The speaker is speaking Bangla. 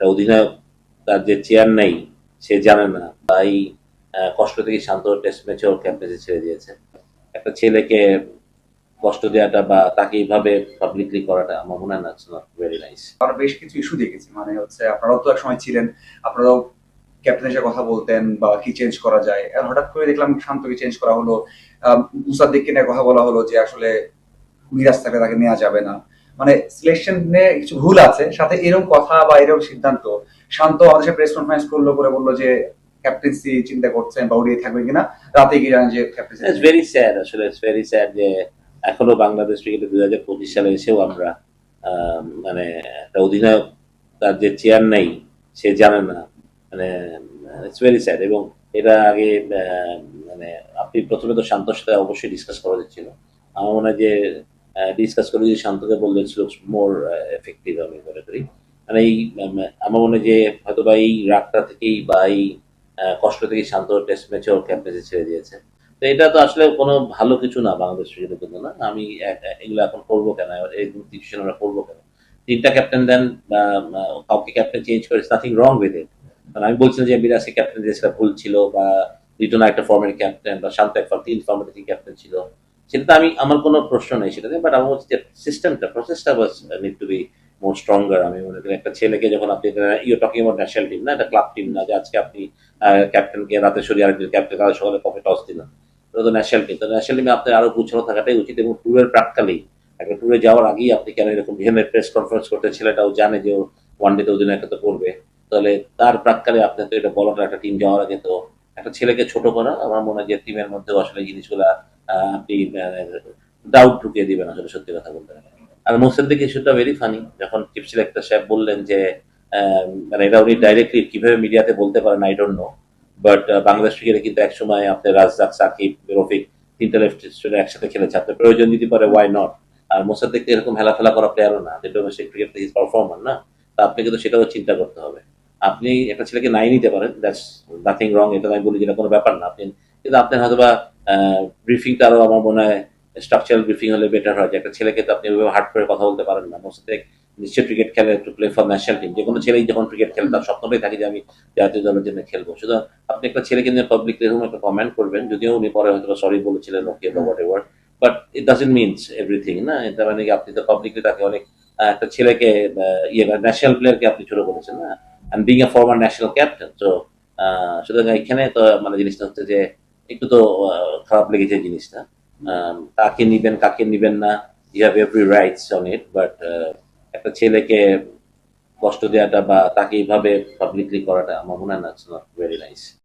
একটা অধিনায়ক তার যে চেয়ার নেই, সে জানে না। তাই কষ্ট থেকে শান্ত টেস্ট ম্যাচে ওর ক্যাপ্টেন্সি ছেড়ে দিয়েছে। একটা ছেলেকে কষ্ট দেওয়াটা বা তাকে এইভাবে পাবলিকলি করাটা আমার মনে হয় না নট ভেরি নাইস আমরা বেশ কিছু ইস্যু দেখেছি। মানে হচ্ছে, আপনারাও তো এক সময় ছিলেন, আপনারাও ক্যাপ্টেনের কথা বলতেন বা কি চেঞ্জ করা যায়। আর হঠাৎ করে দেখলাম শান্তকে চেঞ্জ করা হলো। মুসাদ্দিককে নিয়ে কথা বলা হলো যে আসলে মিরাজ থাকলে তাকে নেওয়া যাবে না। মানে সিলেকশন কিছু ভুল আছে, সাথে এরকম কথা বা এরকম সিদ্ধান্ত, শান্ত আমাদের প্রেস কনফারেন্স করল করে বলল যে ক্যাপ্টেন্সি চিন্তা করছেন বা উড়িয়ে থাকবেন কিনা, রাতে গিয়ে জানেন যে ক্যাপ্টেন্সি ভেরি স্যাড আসলে ইটস ভেরি স্যাড যে এখনও বাংলাদেশ ক্রিকেটে দুই হাজার পঁচিশ সালে এসেও আমরা মানে একটা অধিনায়ক, তার যে চেয়ার নেই, সে জানে না। মানে ইটস ভেরি স্যাড এবং এটা আগে মানে আপনি প্রথমে তো শান্তর সাথে অবশ্যই ডিসকাস করা যাচ্ছিল আমার মনে হয় যে ডিসকাস করে যদি শান্তকে বললে লুকস মোর এফেক্টিভ আমি মনে করি। মানে এই আমার মনে যে হয়তো বা এই রাগটা থেকেই বা এই কষ্ট থেকেই শান্ত টেস্ট ম্যাচে ওর ক্যাপ্টেন্সি ছেড়ে দিয়েছে। তো এটা তো আসলে কোনো ভালো কিছু না বাংলাদেশ ক্রিকেটের জন্য না। আমি এগুলো এখন করব কেন? এই ডিসিশন আমরা করব কেন? তিনটা ক্যাপ্টেন দেন কাউকে ক্যাপ্টেন চেঞ্জ করে নাথিং রং উইথ ইট কারণ আমি বলছিলাম যে বিরাসি ক্যাপ্টেন সেটা ভুল ছিল বা রিটন একটা ফর্মের ক্যাপ্টেন বা শান্ত এক তিন ফর্মের ক্যাপ্টেন ছিল। সেটাতে আমি, আমার কোনো প্রশ্ন নেই সেটাতে বাট আমার হচ্ছে যে সিস্টেমটা প্রসেসটা বাস need to be more stronger আমি মনে করি। একটা ছেলেকে যখন আপনি you talking about national team না? একটা ক্লাব টিম না? যে আজকে আপনি ক্যাপ্টেনকে রাতে সরিয়ে আরেকজন ক্যাপ্টেন কাল সকালে কফি টস দিলেন। এটা তো ন্যাশনাল টিম তো ন্যাশনাল টিমে আপনার আরও গুছানো থাকাটাই উচিত এবং ট্যুরের প্রাককালেই। একটা ট্যুরে যাওয়ার আগেই আপনি কেন এরকম বিভিন্ন প্রেস কনফারেন্স করতে, ছেলেটাও জানে যে ও ওয়ান ডেতে অধিনায়কত্ব করবে তাহলে তার প্রাককালে আপনি তো এটা বলাটা একটা টিম যাওয়ার আগে তো একটা ছেলেকে ছোট করা, আমার মনে হয় যে টিমের মধ্যেও আসলে জিনিসগুলা আপনি ডাউট ঢুকিয়ে দিবেন আসলে সত্যি কথা বলতে। আর মোসাদ্দিক ইস্যুটা ভেরি ফানি যখন চিফ সিলেক্টর সাহেব বললেন যে মানে এটা উনি ডাইরেক্টলি কীভাবে মিডিয়াতে বলতে পারেন I don't know but Bangladesh ক্রিকেটে কিন্তু একসময় আপনার রাজদাক সাকিব, রফিক তিনটা লেফট একসাথে খেলেছে। আপনার প্রয়োজন যদি পারে ওয়াই নট আর মোসাদ্দিক এরকম হেলাফেলা করা প্লেয়ারও না। ডোমেস্টিক ক্রিকেট ইজ পারফর্মার না? তা আপনাকে তো সেটাও চিন্তা করতে হবে। আপনি একটা ছেলেকে নাই নিতে পারেন দ্যাটস নাথিং রং এটা আমি বলি যেটা কোনো ব্যাপার না। আপনি, কিন্তু আপনার হয়তো বা ব্রিফিংটা আরও আমার মনে হয় স্ট্রাকচারাল ব্রিফিং হলে বেটার হয়। যে একটা ছেলেকে তো আপনি ওইভাবে হার্ড করে কথা বলতে পারেন না। মোসাদ্দিক নিশ্চয়ই ক্রিকেট খেলে to play for national team যে কোনো ছেলেই যখন ক্রিকেট খেলে, তার স্বপ্নটাই থাকে যে আমি জাতীয় দলের জন্য খেলব। সুতরাং আপনি একটা ছেলেকে নিয়ে পাবলিক এরকম একটা কমেন্ট করবেন, যদিও উনি পরে হয়তো সরি বলেছিলেন ওকে বা whatever but it doesn't means everything না? এটা মানে কি আপনি তো পাবলিকলি তাকে অনেক একটা ছেলেকে ইয়ে ন্যাশনাল প্লেয়ারকে আপনি ছোট করেছেন, না? And being a former national captain তো সুতরাং এখানে তো মানে জিনিসটা হচ্ছে যে একটু তো খারাপ লেগেছে জিনিসটা। কাকে নিবেন কাকে নিবেন না you have every rights on it but একটা ছেলেকে কষ্ট দেওয়াটা বা তাকে এইভাবে পাবলিকলি করাটা আমার মনে হয় না ভেরি নাইস